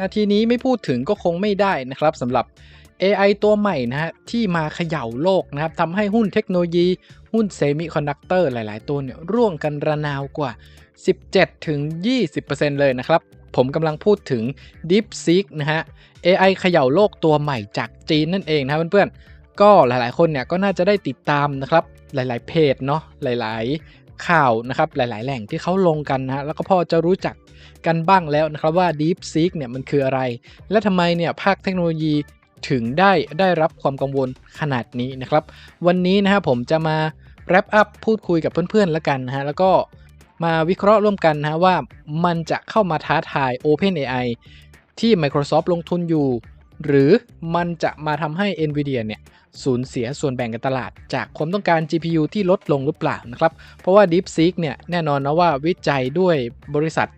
นาทีนี้ไม่พูดถึงก็คงไม่ได้นะครับสำหรับ AI ตัวใหม่นะฮะที่มาเขย่าโลกนะครับทำให้หุ้นเทคโนโลยี หุ้นเซมิคอนดักเตอร์หลาย ๆ ตัวเนี่ยร่วงกันระนาวกว่า 17-20%เลยนะครับ ผมกำลังพูดถึง DeepSeek นะฮะ AI เขย่าโลกตัวใหม่จากจีนนั่นเองนะเพื่อนๆ ก็หลายๆ คนเนี่ยก็น่าจะได้ติดตามนะครับหลาย ๆ เพจเนาะหลาย ๆ ข่าวนะครับหลาย ๆ แหล่งที่เขาลงกันนะฮะแล้วก็พอจะรู้จัก กันบ้างแล้วนะครับว่า DeepSeek เนี่ยมันคืออะไร และทำไมเนี่ยภาคเทคโนโลยีถึงได้ได้รับความกังวลขนาดนี้นะครับ วันนี้นะครับผมจะมา wrap up พูดคุยกับเพื่อนๆแล้วกันนะฮะแล้วก็มาวิเคราะห์ร่วมกันนะะว่ามันจะเข้ามาท้าทาย OpenAI ที่ Microsoft ลงทุนอยู่ หรือมันจะมาทำให้ NVIDIA เนี่ยสูญเสียส่วนแบ่งการตลาด จากความต้องการ GPU ที่ลดลงหรือเปล่านะครับ เพราะว่า DeepSeek เนี่ยแน่นอนนะว่าวิจัยด้วยบริษัท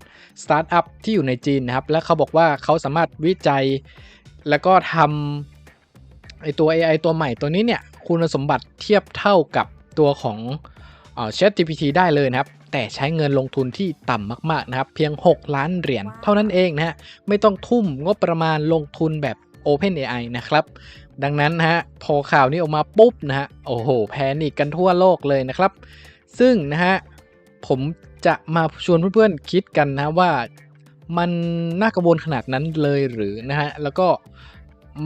สตาร์ทอัพที่อยู่ในจีนนะครับ และเขาบอกว่าเขาสามารถวิจัย แล้วก็ทำไอตัว AI ตัวใหม่ตัวนี้เนี่ยคุณสมบัติเทียบเท่ากับตัวของเอ่อ ChatGPT ได้เลยนะครับ แต่ใช้เงินลงทุนที่ต่ำมากๆนะครับ เพียง 6 ล้านเหรียญเท่านั้นเองนะฮะไม่ต้องทุ่มงบประมาณลงทุนแบบ OpenAI นะครับ ดังนั้นนะฮะพอข่าวนี้ออกมาปุ๊บนะฮะโอ้โห แพนิกกันทั่วโลกเลยนะครับ ซึ่งนะฮะผม จะมาชวนเพื่อนๆคิดกันนะว่ามันน่ากังวลขนาดนั้นเลยหรือนะฮะแล้วก็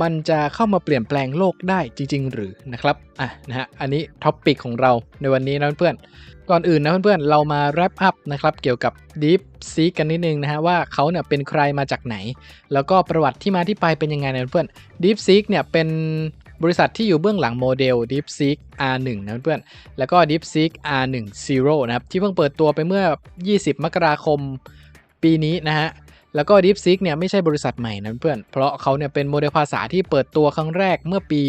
มันจะเข้ามาเปลี่ยนแปลงโลกได้จริง ๆ หรือนะครับอะนะฮะอันนี้ท็อปปิกของเราในวันนี้นะเพื่อนๆก่อนอื่นนะเพื่อนๆเรามา wrap up นะครับเกี่ยวกับ Deep Seek กันนิดนึงนะฮะว่าเขาเนี่ยเป็นใครมาจากไหน แล้วก็ประวัติที่มาที่ไปเป็นยังไงนะเพื่อน Deep Seek เนี่ยเป็น บริษัทที่อยู่เบื้องหลังโมเดล DeepSeek R1 นะเพื่อนๆแล้วก็ DeepSeek R1 Zero นะครับ ที่เพิ่งเปิดตัวไปเมื่อ 20 มกราคมปีนี้นะฮะ แล้วก็ DeepSeek เนี่ยไม่ใช่บริษัทใหม่นะเพื่อน เพราะเขาเนี่ยเป็นโมเดลภาษาที่เปิดตัวครั้งแรกเมื่อปี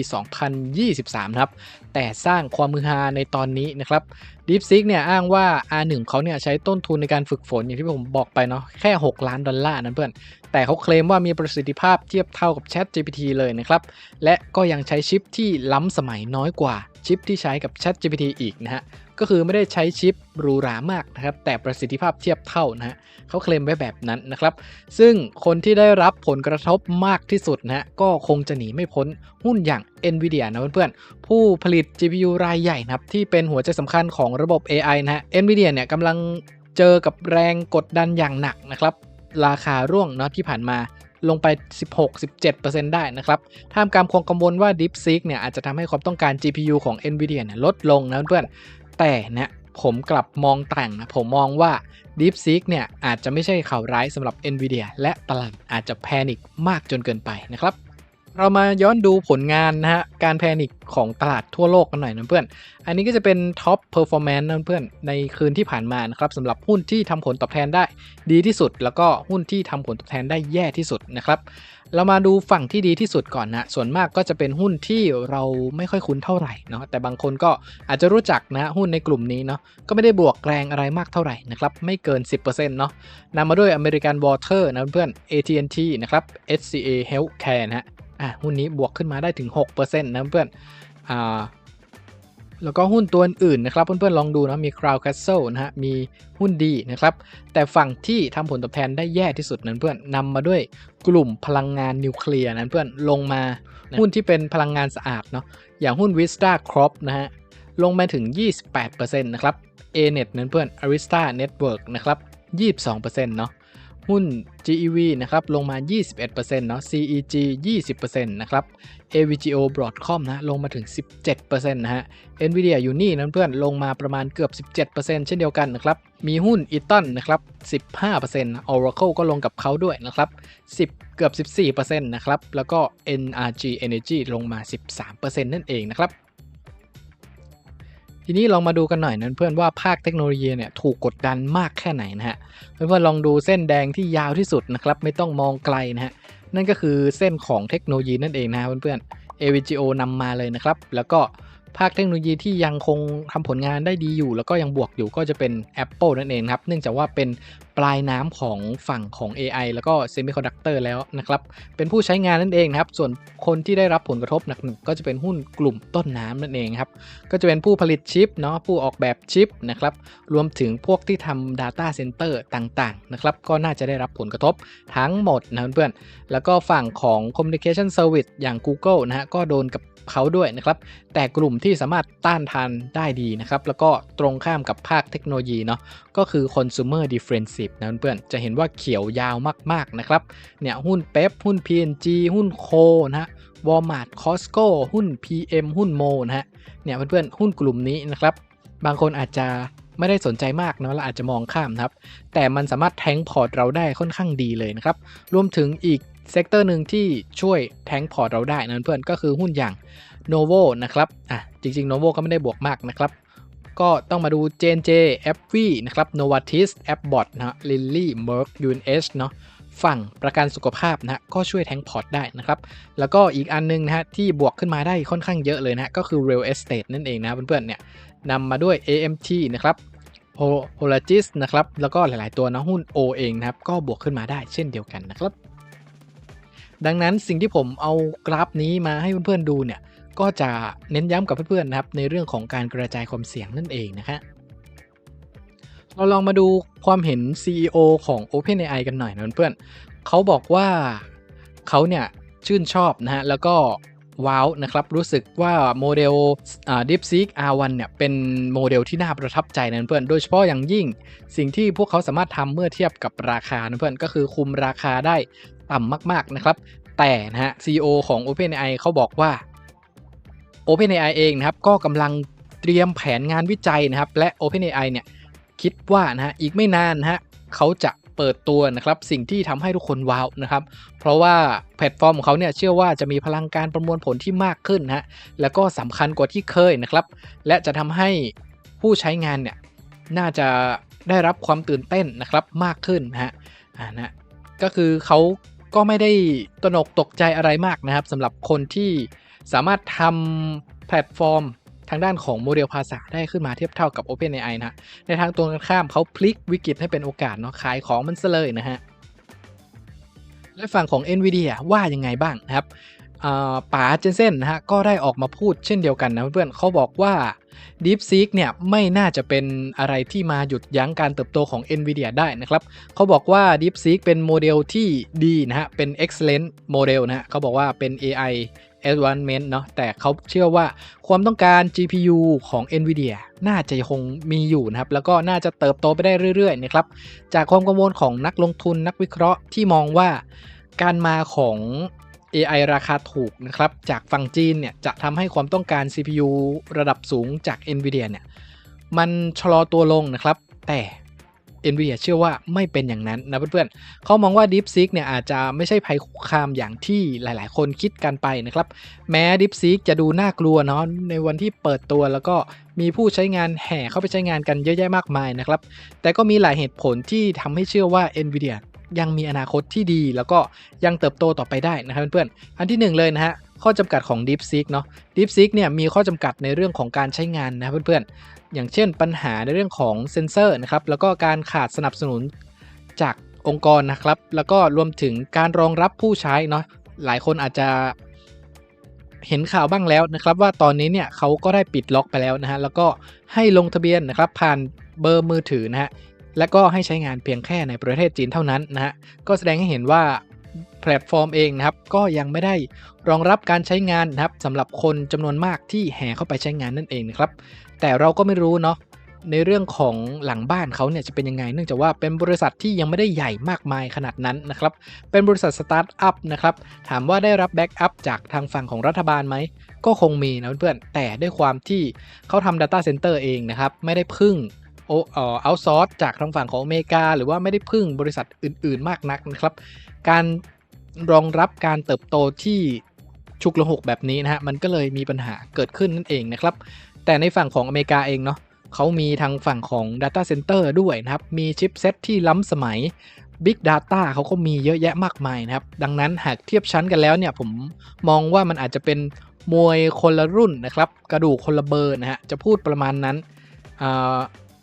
2023 ครับ แต่สร้างความมือฮาในตอนนี้นะครับ DeepSeek เนี่ยอ้างว่า R1 เขาเนี่ยใช้ต้นทุนในการฝึกฝนอย่างที่ผมบอกไปเนาะแค่ 6 ล้านดอลลาร์นะเพื่อน แต่เขาเคลมว่ามีประสิทธิภาพเทียบเท่ากับ ChatGPT เลยนะครับ และก็ยังใช้ชิปที่ล้ำสมัยน้อยกว่า ชิปที่ใช้กับ ChatGPT อีกนะฮะ ก็คือไม่ได้ใช้ชิปหรูหรามากนะครับ แต่ประสิทธิภาพเทียบเท่านะฮะเขาเคลมไว้แบบนั้นนะครับ ซึ่งคนที่ได้รับผลกระทบมากที่สุดนะฮะ ก็คงจะหนีไม่พ้นหุ้นอย่าง NVIDIA นะเพื่อนๆ ผู้ผลิต GPU รายใหญ่นะครับ ที่เป็นหัวใจสำคัญของระบบ AI นะฮะ NVIDIA เนี่ยกำลังเจอกับแรงกดดันอย่างหนักนะครับราคาร่วงเนาะที่ผ่านมา ลงไป 16-17%ได้นะครับท่ามกลางความกังวลว่า DeepSeek เนี่ยอาจจะทำให้ความต้องการ GPU ของ NVIDIA เนี่ยลดลงนะเพื่อนแต่นะผมกลับมองต่างนะผมมองว่า DeepSeek เนี่ยอาจจะไม่ใช่ข่าวร้ายสำหรับ NVIDIA และตลาดอาจจะแพนิคมากจนเกินไปนะครับ เรามาย้อนดูผลงานนะฮะ การแพนิคของตลาดทั่วโลกกันหน่อยนะเพื่อน อันนี้ก็จะเป็นท็อปเพอร์ฟอร์แมนซ์นะเพื่อน ในคืนที่ผ่านมานะครับสำหรับหุ้นที่ทำผลตอบแทนได้ดีที่สุด แล้วก็หุ้นที่ทำผลตอบแทนได้แย่ที่สุดนะครับ เรามาดูฝั่งที่ดีที่สุดก่อนนะ ส่วนมากก็จะเป็นหุ้นที่เราไม่ค่อยคุ้นเท่าไหร่เนาะ แต่บางคนก็อาจจะรู้จักนะหุ้นในกลุ่มนี้เนาะ ก็ไม่ได้บวกแรงอะไรมากเท่าไหร่นะครับ ไม่เกิน 10%เนาะนำมาด้วย American Water นะเพื่อน AT&T นะครับ HCA Healthcare นะฮะ อะหุ้นนี้บวกขึ้นมาได้ถึง 6%นะเพื่อนอ่าแล้วก็หุ้นตัวอื่นๆนะครับเพื่อนๆลองดูนะมี Crown Castle นะฮะมีหุ้นดีนะครับ แต่ฝั่งที่ทำผลตอบแทนได้แย่ที่สุดนั้นเพื่อนนำมาด้วยกลุ่มพลังงานนิวเคลียร์นั้นเพื่อนลงมาหุ้นที่เป็นพลังงานสะอาดเนาะอย่างหุ้น Vista Crop นะฮะลงมาถึง 28%นะครับ ANET นั้นเพื่อน Arista Network นะครับ 22%เนาะ หุ้น GEV นะครับลงมา 21%เนาะ CEG 20%นะครับ AVGO Broadcom นะลงมาถึง 17%นะฮะ Nvidia อยู่นี่นั้นเพื่อนลงมาประมาณเกือบ 17%เช่นเดียวกันนะครับ มีหุ้น Eaton นะครับ 15% Oracle ก็ลงกับเขาด้วยนะครับ 10 เกือบ 14%นะครับ แล้วก็ NRG Energy ลงมา 13%นั่นเองนะครับ ทีนี้ลองมาดูกันหน่อยนั้นเพื่อนว่าภาคเทคโนโลยีเนี่ยถูกกดดันมากแค่ไหนนะฮะเพื่อนๆลองดูเส้นแดงที่ยาวที่สุดนะครับไม่ต้องมองไกลนะฮะนั่นก็คือเส้นของเทคโนโลยีนั่นเองนะฮะเพื่อนๆ AVGO นำมาเลยนะครับ แล้วก็ ภาคเทคโนโลยีที่ยังคงทำผลงานได้ดีอยู่ แล้วก็ยังบวกอยู่ก็จะเป็น Apple นั่นเองครับ เนื่องจากว่าเป็นปลายน้ำของฝั่งของ AI แล้วก็ Semiconductor แล้วนะครับ เป็นผู้ใช้งานนั่นเองครับ ส่วนคนที่ได้รับผลกระทบหนักๆก็จะเป็นหุ้นกลุ่มต้นน้ำนั่นเองครับ ก็จะเป็นผู้ผลิตชิปเนาะผู้ออกแบบชิปนะครับ รวมถึงพวกที่ทำ Data Center ต่างๆนะครับก็น่าจะได้รับผลกระทบทั้งหมดนะเพื่อนๆแล้วก็ฝั่งของ Communication Service อย่าง Google นะฮะก็โดนกับ เขาด้วยนะครับแต่กลุ่มที่สามารถต้านทานได้ดีนะครับแล้วก็ตรงข้ามกับภาคเทคโนโลยีเนาะก็คือ consumer defensive นะเพื่อนๆจะเห็นว่าเขียวยาวมากๆนะครับเนี่ยหุ้นเป๊ปหุ้น PNG หุ้นโคนะฮะ Walmart Costco หุ้น PM หุ้นโมนะฮะเนี่ยเพื่อนๆหุ้นกลุ่มนี้นะครับบางคนอาจจะไม่ได้สนใจมากเนาะและอาจจะมองข้ามนะครับ แต่มันสามารถแทงพอร์ตเราได้ค่อนข้างดีเลยนะครับ รวมถึงอีก เซกเตอร์หนึ่งที่ช่วยแทงพอร์ตเราได้นะเพื่อนก็คือหุ้นอย่าง Novo นะครับอะจริงๆ Novo ก็ไม่ได้บวกมากนะครับ ก็ต้องมาดู JNJ, AbbVie นะครับ Novartis, Abbott นะ Lilly, Merck, UNH เนาะฝั่งประกันสุขภาพนะก็ช่วยแทงพอร์ตได้นะครับ แล้วก็อีกอันนึงนะฮะที่บวกขึ้นมาได้ค่อนข้างเยอะเลยนะฮะก็คือ Real Estate นั่นเองนะเพื่อนๆเนี่ยนำมาด้วย AMT นะครับ h o l o g i s นะครับ แล้วก็หลาย ๆ ตัวนะหุ้น O เองนะครับ ก็บวกขึ้นมาได้เช่นเดียวกันนะครับ ดังนั้นสิ่งที่ผมเอากราฟนี้มาให้เพื่อนๆดูเนี่ยก็จะเน้นย้ำกับเพื่อนๆนะครับในเรื่องของการกระจายความเสี่ยงนั่นเองนะฮะเราลองมาดูความเห็น CEO ของ OpenAI กันหน่อยนะเพื่อนๆเขาบอกว่าเขาเนี่ยชื่นชอบนะฮะแล้วก็ว้าวนะครับรู้สึกว่าโมเดล DeepSeek R1 เนี่ยเป็นโมเดลที่น่าประทับใจนะเพื่อนโดยเฉพาะอย่างยิ่ง สิ่งที่พวกเขาสามารถทำเมื่อเทียบกับราคานะเพื่อนก็คือคุมราคาได้ ต่ำมากๆนะครับ แต่นะฮะ CEO ของ OpenAI เขาบอกว่า OpenAI เองนะครับก็กำลังเตรียมแผนงานวิจัยนะครับ และ OpenAI เนี่ยคิดว่านะฮะอีกไม่นานนะฮะเขาจะเปิดตัวนะครับสิ่งที่ทำให้ทุกคนว้าวนะครับ เพราะว่าแพลตฟอร์มของเขาเนี่ยเชื่อว่าจะมีพลังการประมวลผลที่มากขึ้นนะฮะแล้วก็สำคัญกว่าที่เคยนะครับ และจะทำให้ผู้ใช้งานเนี่ยน่าจะได้รับความตื่นเต้นนะครับมากขึ้นนะฮะอ่านะก็คือเขา ก็ไม่ได้ตนกตกใจอะไรมากนะครับสำหรับคนที่สามารถทำแพลตฟอร์มทางด้านของโมเดลภาษาได้ขึ้นมาเทียบเท่ากับ OpenAI นะในทางตรงกันข้ามเขาพลิกวิกฤตให้เป็นโอกาสเนาะขายของมันซะเลยนะฮะและฝั่งของ NVIDIA ว่ายังไงบ้างนะครับ ป๋าเจนเซนนะฮะก็ได้ออกมาพูดเช่นเดียวกันนะเพื่อนเขาบอกว่า DeepSeek เนี่ยไม่น่าจะเป็นอะไรที่มาหยุดยั้งการเติบโตของ NVIDIA ได้นะครับเขาบอกว่า DeepSeek เป็นโมเดลที่ดีนะฮะเป็น excellent โมเดลนะฮะเขาบอกว่าเป็น AI advancement เนาะแต่เขาเชื่อว่าความต้องการ GPU ของ NVIDIA น่าจะคงมีอยู่นะครับ แล้วก็น่าจะเติบโตไปได้เรื่อยๆนะครับ จากความกังวลของนักลงทุนนักวิเคราะห์ที่มองว่าการมาของ AI ราคาถูกนะครับจากฝั่งจีนเนี่ยจะทำให้ความต้องการ CPU ระดับสูงจาก NVIDIA เนี่ยมันชะลอตัวลงนะครับแต่ NVIDIA เชื่อว่าไม่เป็นอย่างนั้นนะเพื่อนๆ เขามองว่า DeepSeek เนี่ยอาจจะไม่ใช่ภัยคุกคามอย่างที่หลายๆ คนคิดกันไปนะครับ แม้ DeepSeek จะดูน่ากลัวเนาะในวันที่เปิดตัวแล้วก็มีผู้ใช้งานแห่เข้าไปใช้งานกันเยอะแยะมากมายนะครับ แต่ก็มีหลายเหตุผลที่ทำให้เชื่อว่า NVIDIA ยังมีอนาคตที่ดี แล้วก็ยังเติบโตต่อไปได้นะครับเพื่อนๆอันที่ 1 เลยนะฮะข้อจำกัดของ DeepSeek เนาะ DeepSeek เนี่ยมีข้อจำกัดในเรื่องของการใช้งานนะเพื่อนๆ อย่างเช่นปัญหาในเรื่องของเซนเซอร์นะครับ แล้วก็การขาดสนับสนุนจากองค์กรนะครับ แล้วก็รวมถึงการรองรับผู้ใช้เนาะ หลายคนอาจจะเห็นข่าวบ้างแล้วนะครับว่าตอนนี้เนี่ยเขาก็ได้ปิดล็อกไปแล้วนะฮะ แล้วก็ให้ลงทะเบียนนะครับผ่านเบอร์มือถือนะฮะ และก็ให้ใช้งานเพียงแค่ในประเทศจีนเท่านั้นนะฮะก็แสดงให้เห็นว่าแพลตฟอร์มเองนะครับก็ยังไม่ได้รองรับการใช้งานนะครับสำหรับคนจำนวนมากที่แห่เข้าไปใช้งานนั่นเองนะครับแต่เราก็ไม่รู้เนาะในเรื่องของหลังบ้านเขาเนี่ยจะเป็นยังไง เนื่องจากว่าเป็นบริษัทที่ยังไม่ได้ใหญ่มากมายขนาดนั้นนะครับ เป็นบริษัทสตาร์ทอัพนะครับ ถามว่าได้รับแบ็กอัพจากทางฝั่งของรัฐบาลไหม ก็คงมีนะเพื่อนๆ แต่ด้วยความที่เขาทำ Data Center เองนะครับ ไม่ได้พึ่ง เอ่อเอาซอร์สจากทางฝั่งของอเมริกา หรือว่าไม่ได้พึ่งบริษัทอื่น ๆ มากนักนะครับ การรองรับการเติบโตที่ฉุกละหกแบบนี้นะฮะมันก็เลยมีปัญหาเกิดขึ้นนั่นเองนะครับ แต่ในฝั่งของอเมริกาเองเนาะเขามีทางฝั่งของ Data Center ด้วยนะครับ มีชิปเซตที่ล้ำสมัย Big Data เขาก็มีเยอะแยะมากมายนะครับ ดังนั้นหากเทียบชั้นกันแล้วเนี่ย ผมมองว่ามันอาจจะเป็นมวยคนละรุ่นนะครับ กระดูกคนละเบอร์นะฮะ จะพูดประมาณนั้น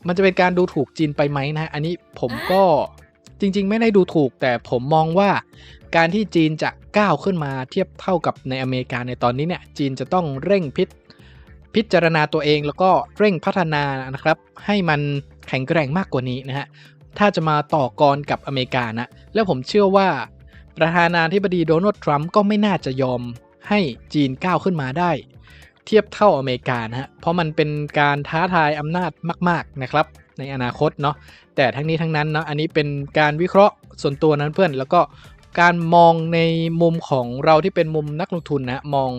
มันจะเป็นการดูถูกจีนไปไหมนะฮะอันนี้ผมก็จริง ๆ ไม่ได้ดูถูก แต่ผมมองว่าการที่จีนจะก้าวขึ้นมาเทียบเท่ากับในอเมริกาในตอนนี้เนี่ยจีนจะต้องเร่งพิพิจารณาตัวเองแล้วก็เร่งพัฒนานะครับ ให้มันแข็งแกร่งมากกว่านี้นะฮะถ้าจะมาต่อกรกับอเมริกานะ แล้วผมเชื่อว่า ประธานาธิบดีโดนัลด์ทรัมป์ก็ไม่น่าจะยอมให้จีนก้าวขึ้นมาได้ เทียบเท่าอเมริกานะฮะ เพราะมันเป็นการท้าทายอำนาจมาก ๆนะครับ ในอนาคตเนาะ แต่ทั้งนี้ทั้งนั้นเนาะ อันนี้เป็นการวิเคราะห์ส่วนตัวนั้นเพื่อน แล้วก็การมองในมุมของเราที่เป็นมุมนักลงทุนนะมอง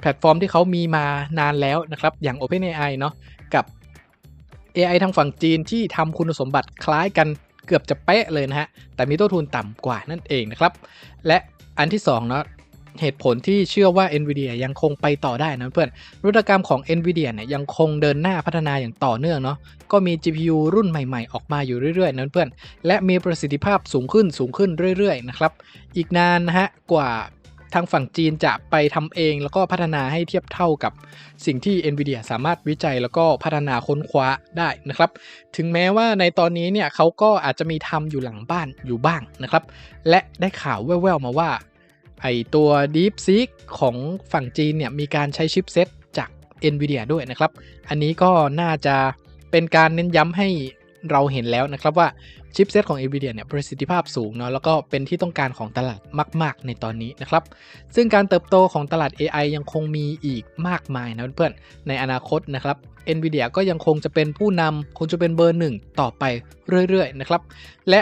แพลตฟอร์มที่เขามีมานานแล้วนะครับ อย่าง OpenAI เนาะ กับ AI ทางฝั่งจีนที่ทำคุณสมบัติคล้ายกันเกือบจะเป๊ะเลยนะฮะ แต่มีต้นทุนต่ำกว่านั่นเองนะครับ และอันที่2เนาะ เหตุผลที่เชื่อว่า NVIDIA ยังคงไปต่อได้นะเพื่อนรุตกรรมของ NVIDIA เนี่ยยังคงเดินหน้าพัฒนาอย่างต่อเนื่องเนาะก็มี GPU รุ่นใหม่ๆ ออกมาอยู่เรื่อยๆนั้นเพื่อนและมีประสิทธิภาพสูงขึ้นสูงขึ้นเรื่อยๆนะครับอีกนานนะฮะกว่าทางฝั่งจีนจะไปทำเองแล้วก็พัฒนาให้เทียบเท่ากับสิ่งที่ NVIDIA สามารถวิจัยแล้วก็พัฒนาค้นคว้าได้นะครับ ถึงแม้ว่าในตอนนี้เนี่ยเขาก็อาจจะมีทำอยู่หลังบ้านอยู่บ้างนะครับ และได้ข่าวแว่วๆมาว่า ไอตัว DeepSeek ของฝั่งจีนเนี่ยมีการใช้ชิปเซ็ตจาก NVIDIA ด้วยนะครับ อันนี้ก็น่าจะเป็นการเน้นย้ำให้เราเห็นแล้วนะครับว่าชิปเซตของ NVIDIA เนี่ยประสิทธิภาพสูงเนาะแล้วก็เป็นที่ต้องการของตลาดมาก ๆ ในตอนนี้นะครับ ซึ่งการเติบโตของตลาด AI ยังคงมีอีกมากมายนะเพื่อนในอนาคตนะครับ NVIDIA ก็ยังคงจะเป็นผู้นำคงจะเป็นเบอร์หนึ่งต่อไปเรื่อย ๆ นะครับ และ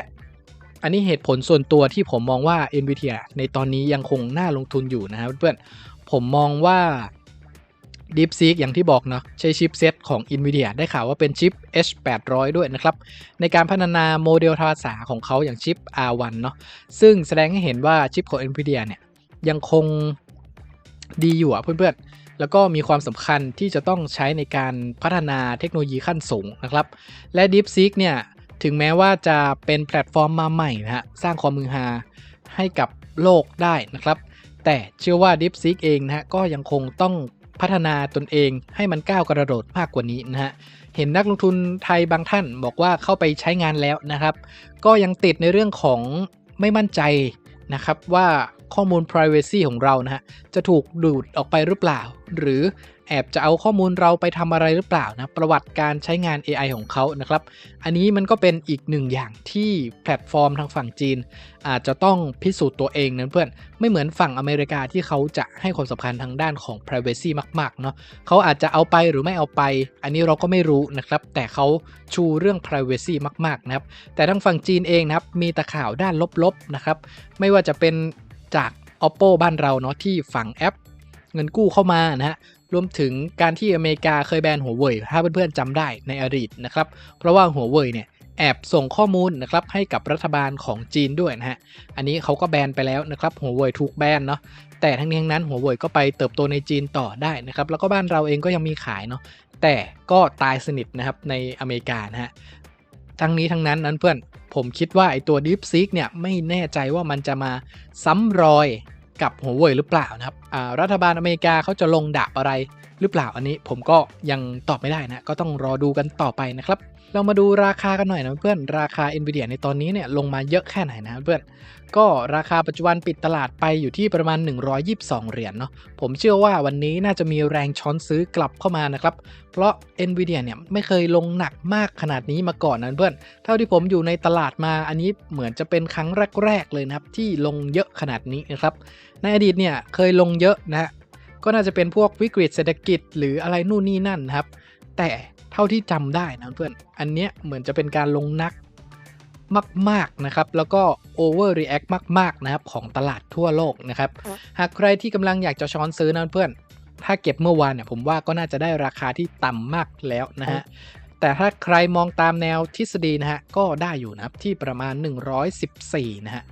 อันนี้เหตุผลส่วนตัวที่ผมมองว่า NVIDIA ในตอนนี้ยังคงน่าลงทุนอยู่นะครับเพื่อนผมมองว่า DeepSeek อย่างที่บอกเนาะใช้ชิปเซตของ NVIDIA ได้ข่าวว่าเป็นชิป H800 ด้วยนะครับ ในการพัฒนาโมเดลภาษาของเขาอย่างชิป R1 เนาะซึ่งแสดงให้เห็นว่าชิปของ NVIDIA เนี่ยยังคงดีอยู่อะเพื่อนๆ แล้วก็มีความสำคัญที่จะต้องใช้ในการพัฒนาเทคโนโลยีขั้นสูงนะครับ และ DeepSeek เนี่ย ถึงแม้ว่าจะเป็นแพลตฟอร์มมาใหม่นะฮะสร้างความมือฮาให้กับโลกได้นะครับ แต่เชื่อว่า DeepSeek เองนะฮะก็ยังคงต้องพัฒนาตนเองให้มันก้าวกระโดดมากกว่านี้นะฮะ เห็นนักลงทุนไทยบางท่านบอกว่าเข้าไปใช้งานแล้วนะครับ ก็ยังติดในเรื่องของไม่มั่นใจนะครับว่าข้อมูล Privacy ของเรานะฮะจะถูกดูดออกไปหรือเปล่า หรือ อบจะเอาข้อมูลเราไปทำอะไรหรือเปล่านะประวัติการใช้งาน AI ของเขานะครับ อันนี้มันก็เป็นอีกหนึ่งอย่างที่แพลตฟอร์มทางฝั่งจีน อาจจะต้องพิสูจน์ตัวเองนะเพื่อนไม่เหมือนฝั่งอเมริกาที่เขาจะให้ความสำคัญทางด้านของ Privacy มากๆเนาะเขาอาจจะเอาไปหรือไม่เอาไป อันนี้เราก็ไม่รู้นะครับ แต่เขาชูเรื่อง Privacy มากๆนะครับแต่ทางฝั่งจีนเองนะครับมีต่ข่าวด้านลบๆนะครับไม่ว่าจะเป็นจาก oppo บ้านเราเนาะที่ฝั่งแอปเงินกู้เข้ามานะฮะ รวมถึงการที่อเมริกาเคยแบนหัวเว่ยถ้าเพื่อนๆจำได้ในอดีตนะครับ เพราะว่าหัวเว่ยเนี่ยแอบส่งข้อมูลนะครับให้กับรัฐบาลของจีนด้วยนะฮะ อันนี้เขาก็แบนไปแล้วนะครับหัวเว่ยถูกแบนเนาะ แต่ทั้งนี้ทั้งนั้นหัวเว่ยก็ไปเติบโตในจีนต่อได้นะครับ แล้วก็บ้านเราเองก็ยังมีขายเนาะ แต่ก็ตายสนิทนะครับในอเมริกานะฮะ ทั้งนี้ทั้งนั้นนั้นเพื่อนผมคิดว่าไอตัว DeepSeek เนี่ยไม่แน่ใจว่ามันจะมาซ้ำรอย กับหัวเว่ยหรือเปล่านะครับรัฐบาลอเมริกาเขาจะลงดาบอะไร หรือเปล่าอันนี้ผมก็ยังตอบไม่ได้นะ ก็ต้องรอดูกันต่อไปนะครับ เรามาดูราคากันหน่อยนะเพื่อนราคา NVIDIA ในตอนนี้เนี่ยลงมาเยอะแค่ไหนนะเพื่อนก็ราคาปัจจุบันปิดตลาดไปอยู่ที่ประมาณ 122 เหรียญเนาะผมเชื่อว่าวันนี้น่าจะมีแรงช้อนซื้อกลับเข้ามานะครับ เพราะ NVIDIA เนี่ยไม่เคยลงหนักมากขนาดนี้มาก่อนนะเพื่อน เท่าที่ผมอยู่ในตลาดมาอันนี้เหมือนจะเป็นครั้งแรก ๆ เลยนะครับ ที่ลงเยอะขนาดนี้นะครับ ในอดีตเนี่ยเคยลงเยอะนะ ก็น่าจะเป็นพวกวิกฤตเศรษฐกิจ หรืออะไรนู่นนี่นั่นนะครับ แต่เท่าที่จำได้นะเพื่อน อันเนี้ยเหมือนจะเป็นการลงนักมากๆนะครับ แล้วก็ overreact มากๆนะครับของตลาดทั่วโลกนะครับ หากใครที่กำลังอยากจะช้อนซื้อนะเพื่อน ถ้าเก็บเมื่อวานเนี่ยผมว่าก็น่าจะได้ราคาที่ต่ำมากแล้วนะฮะแต่ถ้าใครมองตามแนวทฤษฎีนะฮะ ก็ได้อยู่นะครับที่ประมาณ 114 นะฮะ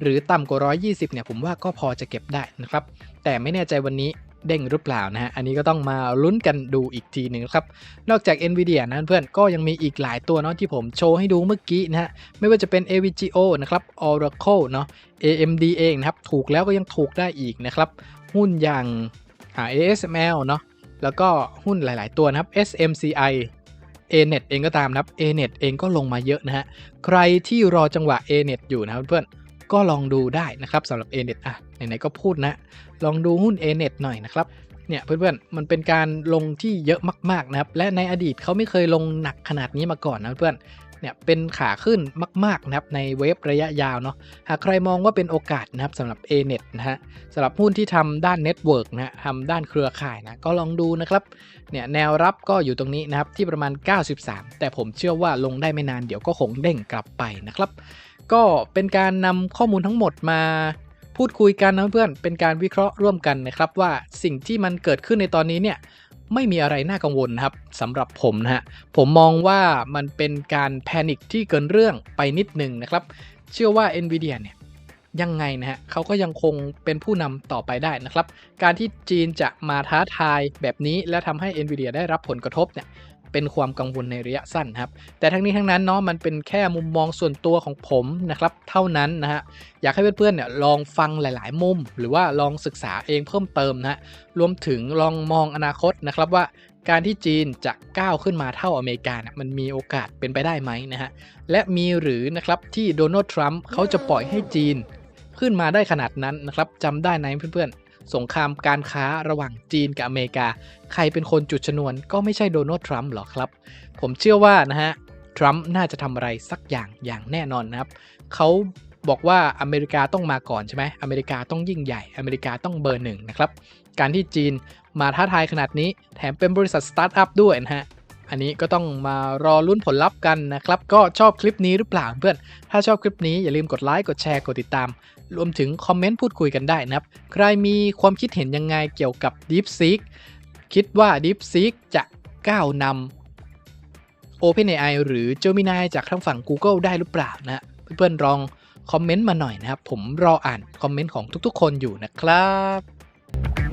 หรือต่ำกว่า 120 เนี่ยผมว่าก็พอจะเก็บได้นะครับ แต่ไม่แน่ใจวันนี้ เด้งหรือเปล่านะฮะ อันนี้ก็ต้องมาลุ้นกันดูอีกทีหนึ่งครับ นอกจาก NVIDIA นะเพื่อนก็ยังมีอีกหลายตัวเนาะที่ผมโชว์ให้ดูเมื่อกี้นะฮะ ไม่ว่าจะเป็น AVGO นะครับ Oracle เนาะ AMD เองนะครับ ถูกแล้วก็ยังถูกได้อีกนะครับ หุ้นอย่าง ASML เนาะ แล้วก็หุ้นหลาย ๆ ตัวนะครับ SMCI ANET เองก็ตามนะครับ ANET เองก็ลงมาเยอะนะฮะ ใครที่รอจังหวะ ANET อยู่นะครับเพื่อนก็ลองดูได้นะครับสำหรับ ANET อะไหนๆก็พูดนะ ลองดูหุ้น ANET หน่อยนะครับเนี่ยเพื่อนๆ มันเป็นการลงที่เยอะมากๆนะครับ และในอดีตเขาไม่เคยลงหนักขนาดนี้มาก่อนนะเพื่อนเนี่ยเป็นขาขึ้นมากๆนะครับในเวฟระยะยาวเนาะหากใครมองว่าเป็นโอกาสนะครับสำหรับ ANET นะฮะสำหรับหุ้นที่ทำด้านเน็ตเวิร์กนะฮะทำด้านเครือข่ายนะก็ลองดูนะครับเนี่ยแนวรับก็อยู่ตรงนี้นะครับที่ประมาณ 93 แต่ผมเชื่อว่าลงได้ไม่นานเดี๋ยวก็คงเด้งกลับไปนะครับ ก็เป็นการนำข้อมูลทั้งหมดมา พูดคุยกันนะเพื่อนเป็นการวิเคราะห์ร่วมกันนะครับว่าสิ่งที่มันเกิดขึ้นในตอนนี้เนี่ยไม่มีอะไรน่ากังวลนะครับสำหรับผมนะฮะผมมองว่ามันเป็นการแพนิคที่เกินเรื่องไปนิดหนึ่งนะครับ เชื่อว่า NVIDIA เนี่ยยังไงนะฮะเขาก็ยังคงเป็นผู้นำต่อไปได้นะครับ การที่จีนจะมาท้าทายแบบนี้และทำให้ NVIDIA ได้รับผลกระทบเนี่ย เป็นความกังวลในระยะสั้นครับ แต่ทั้งนี้ทั้งนั้นเนาะมันเป็นแค่มุมมองส่วนตัวของผมนะครับเท่านั้นนะฮะอยากให้เพื่อนๆเนี่ยลองฟังหลาย ๆ มุม หรือว่าลองศึกษาเองเพิ่มเติมนะฮะรวมถึงลองมองอนาคตนะครับว่าการที่จีนจะก้าวขึ้นมาเท่าอเมริกาเนี่ยมันมีโอกาสเป็นไปได้ไหมนะฮะและมีหรือนะครับที่โดนัลด์ทรัมป์เขาจะปล่อยให้จีนขึ้นมาได้ขนาดนั้นนะครับจำได้ไหมเพื่อนๆ สงครามการค้าระหว่างจีนกับอเมริกา ใครเป็นคนจุดชนวนก็ไม่ใช่โดนัลด์ทรัมป์หรอกครับ ผมเชื่อว่านะฮะทรัมป์น่าจะทำอะไรสักอย่างอย่างแน่นอนนะครับเขาบอกว่าอเมริกาต้องมาก่อนใช่ไหมอเมริกาต้องยิ่งใหญ่ อเมริกาต้องเบอร์หนึ่งนะครับ การที่จีนมาท้าทายขนาดนี้ แถมเป็นบริษัทสตาร์ทอัพด้วยนะฮะ อันนี้ก็ต้องมารอลุ้นผลลัพธ์กันนะครับ ก็ชอบคลิปนี้หรือเปล่าเพื่อน ถ้าชอบคลิปนี้อย่าลืมกดไลค์ กดแชร์ กดติดตาม รวมถึงคอมเมนต์พูดคุยกันได้นะครับ ใครมีความคิดเห็นยังไงเกี่ยวกับ DeepSeek คิดว่า DeepSeek จะก้าวนำ OpenAI หรือ Gemini จากทางฝั่ง Google ได้หรือเปล่านะฮะเพื่อนๆลองคอมเมนต์มาหน่อยนะครับ ผมรออ่านคอมเมนต์ของทุกๆ คนอยู่นะครับ